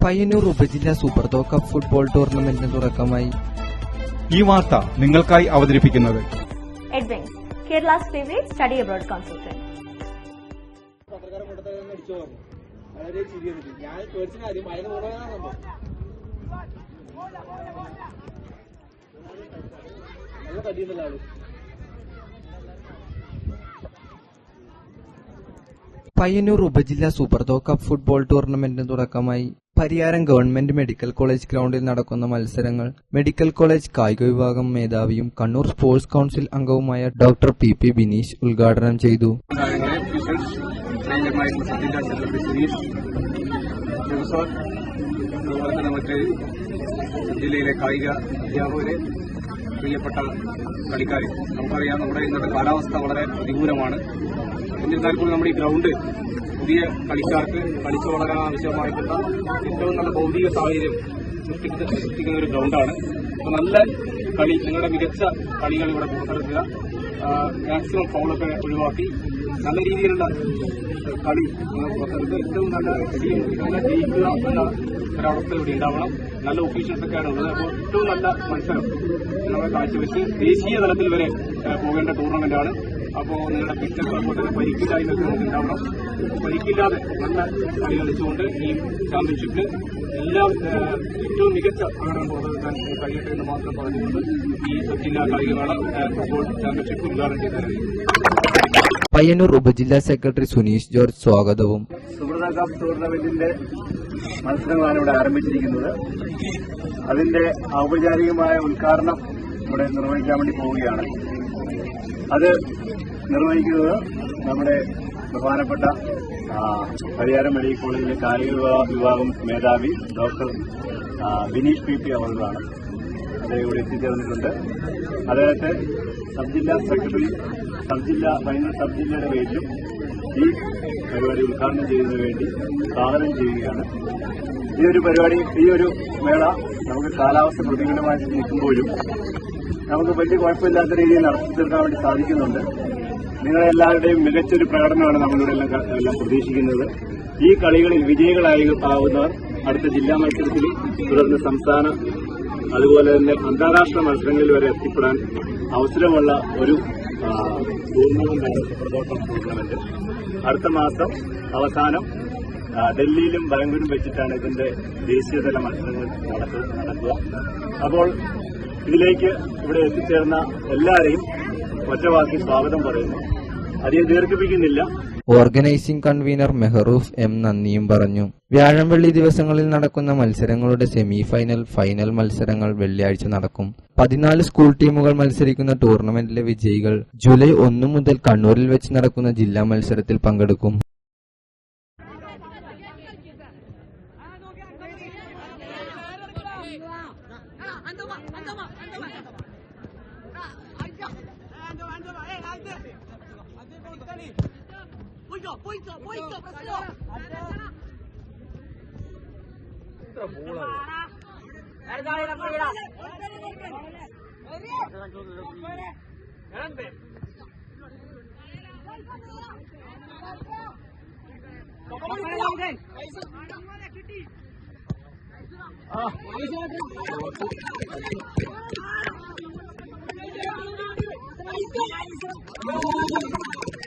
പയ്യന്നൂർ ഉപജില്ല സൂപ്പർതോ cup football ടൂർണമെന്റിന് തുടക്കമായി ഈ വാർത്ത നിങ്ങൾക്കായി അവതരിപ്പിക്കുന്നത് Kerala's favorite study abroad consultant. പത്രക്കാരൻ കൊണ്ടത് അടിച്ചു പറഞ്ഞു വളരെ ചിരി ഞാൻ പേടിച്ചിന് ആദ്യം മഴന്ന് പോകാനാ സംഭവം നല്ല തടിയുണ്ടല്ലോ ആൾ പയ്യന്നൂർ ഉപജില്ലാ സൂപ്പർതോ കപ്പ് ഫുട്ബോൾ ടൂർണമെന്റിന് തുടക്കമായി പരിയാരം ഗവൺമെന്റ് മെഡിക്കൽ കോളേജ് ഗ്രൗണ്ടിൽ നടക്കുന്ന മത്സരങ്ങൾ മെഡിക്കൽ കോളേജ് കായിക വിഭാഗം മേധാവിയും കണ്ണൂർ സ്പോർട്സ് കൌൺസിൽ അംഗവുമായ ഡോക്ടർ പി പി ബിനീഷ് ഉദ്ഘാടനം ചെയ്തു. അതുപോലെ തന്നെ മറ്റ് ജില്ലയിലെ കായിക അധ്യാപകരെ പ്രിയപ്പെട്ട കളിക്കാർ നമുക്കറിയാം നമ്മുടെ ഇന്നത്തെ കാലാവസ്ഥ വളരെ പ്രതികൂലമാണ്. എന്നിരുന്നാൽ കൂടി നമ്മുടെ ഈ ഗ്രൗണ്ട് പുതിയ കളിക്കാർക്ക് കളിച്ചു വളരാൻ ആവശ്യമായിട്ടുള്ള ഏറ്റവും നല്ല ഭൗതിക സാഹചര്യം സൃഷ്ടിക്ക- സൃഷ്ടിക്കുന്ന ഒരു ഗ്രൗണ്ടാണ് അപ്പോൾ നല്ല കളി നിങ്ങളുടെ മികച്ച കളികൾ ഇവിടെ പുറത്തെടുക്കുക മാക്സിമം ഫൗളൊക്കെ ഒഴിവാക്കി നല്ല രീതിയിലുള്ള കളി ഏറ്റവും നല്ല ടീം നല്ല ജയിക്കുക എന്ന ഒരവസ്ഥ ഇവിടെ ഉണ്ടാവണം. നല്ല ഒഫീഷ്യൽസ് ഒക്കെയാണ് ഉള്ളത്. അപ്പോൾ ഏറ്റവും നല്ല മത്സരം നമ്മൾ കാഴ്ചവെച്ച് ദേശീയ തലത്തിൽ വരെ പോകേണ്ട ടൂർണമെന്റാണ് അപ്പോൾ നിങ്ങളുടെ ഫിറ്റ്നസ് അതുപോലെ നമുക്ക് ഉണ്ടാവണം. പരിക്കില്ലാതെ നല്ല കളി കളിച്ചുകൊണ്ട് ഈ ചാമ്പ്യൻഷിപ്പിൽ എല്ലാം ഏറ്റവും മികച്ച പ്രകടനം പുറത്തെടുക്കാൻ കഴിയട്ടെ എന്ന് മാത്രം പറഞ്ഞുകൊണ്ട് ഈ ജില്ലാ കായികമേള ഫുട്ബോൾ ചാമ്പ്യൻഷിപ്പ് ഉദ്ഘാടനം ചെയ്തത്. പയ്യന്നൂർ ഉപജില്ലാ സെക്രട്ടറി സുനീഷ് ജോർജ് സ്വാഗതവും. സുഹൃത കപ്പ് ടൂർണമെന്റിന്റെ മത്സരങ്ങളാണ് ഇവിടെ ആരംഭിച്ചിരിക്കുന്നത്. അതിന്റെ ഔപചാരികമായ ഉദ്ഘാടനം ഇവിടെ നിർവഹിക്കാൻ വേണ്ടി പോവുകയാണ്. അത് നിർവഹിക്കുന്നത് നമ്മുടെ പ്രധാനപ്പെട്ട പരിയാരം മെഡിക്കൽ കോളേജിലെ കായിക വിഭാഗം മേധാവി ഡോക്ടർ ബിനീഷ് പി പി അവറുകളാണ് അദ്ദേഹം ഇവിടെ എത്തിച്ചേർന്നിട്ടുണ്ട്. അദ്ദേഹത്തെ സബ് ജില്ലാ സെക്രട്ടറി സബ് ജില്ലാ ഫൈനൽ സബ് ജില്ലയുടെ പേരിലും ഈ പരിപാടി ഉദ്ഘാടനം ചെയ്യുന്നതിന് വേണ്ടി സ്വാഗതം ചെയ്യുകയാണ്. ഈ ഒരു പരിപാടി ഈ ഒരു മേള നമുക്ക് കാലാവസ്ഥ പ്രതികൂലമായി നിൽക്കുമ്പോഴും നമുക്ക് വലിയ കുഴപ്പമില്ലാത്ത രീതിയിൽ നടത്തി തീർക്കാൻ വേണ്ടി സാധിക്കുന്നുണ്ട്. നിങ്ങളെ എല്ലാവരുടെയും മികച്ചൊരു പ്രകടനമാണ് നമ്മളിവിടെ എല്ലാം പ്രതീക്ഷിക്കുന്നത്. ഈ കളികളിൽ വിജയികളായി ആവുന്നവർ അടുത്ത ജില്ലാ മത്സരത്തിലും തുടർന്ന് സംസ്ഥാന അതുപോലെ തന്നെ അന്താരാഷ്ട്ര മത്സരങ്ങളിൽ വരെ എത്തിപ്പെടാൻ അവസരമുള്ള ഒരു ടൂർണമെന്റാണ് അടുത്ത മാസം അവസാനം ഡൽഹിയിലും ബാംഗ്ലൂരും വെച്ചിട്ടാണ് ഇതിന്റെ ദേശീയതല മത്സരങ്ങൾ നടക്കുക. അപ്പോൾ ഇതിലേക്ക് ഇവിടെ എത്തിച്ചേർന്ന എല്ലാവരെയും ഒറ്റവാക്കി സ്വാഗതം പറയുന്നു. അധികം ദീർഘിപ്പിക്കുന്നില്ല. ഓർഗനൈസിംഗ് കൺവീനർ മെഹറൂഫ് എം നന്ദിയും പറഞ്ഞു വ്യാഴം വെള്ളി ദിവസങ്ങളിൽ നടക്കുന്ന മത്സരങ്ങളുടെ സെമി ഫൈനൽ ഫൈനൽ മത്സരങ്ങൾ വെള്ളിയാഴ്ച നടക്കും പതിനാല് സ്കൂൾ ടീമുകൾ മത്സരിക്കുന്ന ടൂർണമെന്റിലെ വിജയികൾ ജൂലൈ ഒന്നു മുതൽ കണ്ണൂരിൽ വെച്ച് നടക്കുന്ന ജില്ലാ മത്സരത്തിൽ പങ്കെടുക്കും போயிட்டோம் போயிட்டோம் போயிட்டோம் Thank you.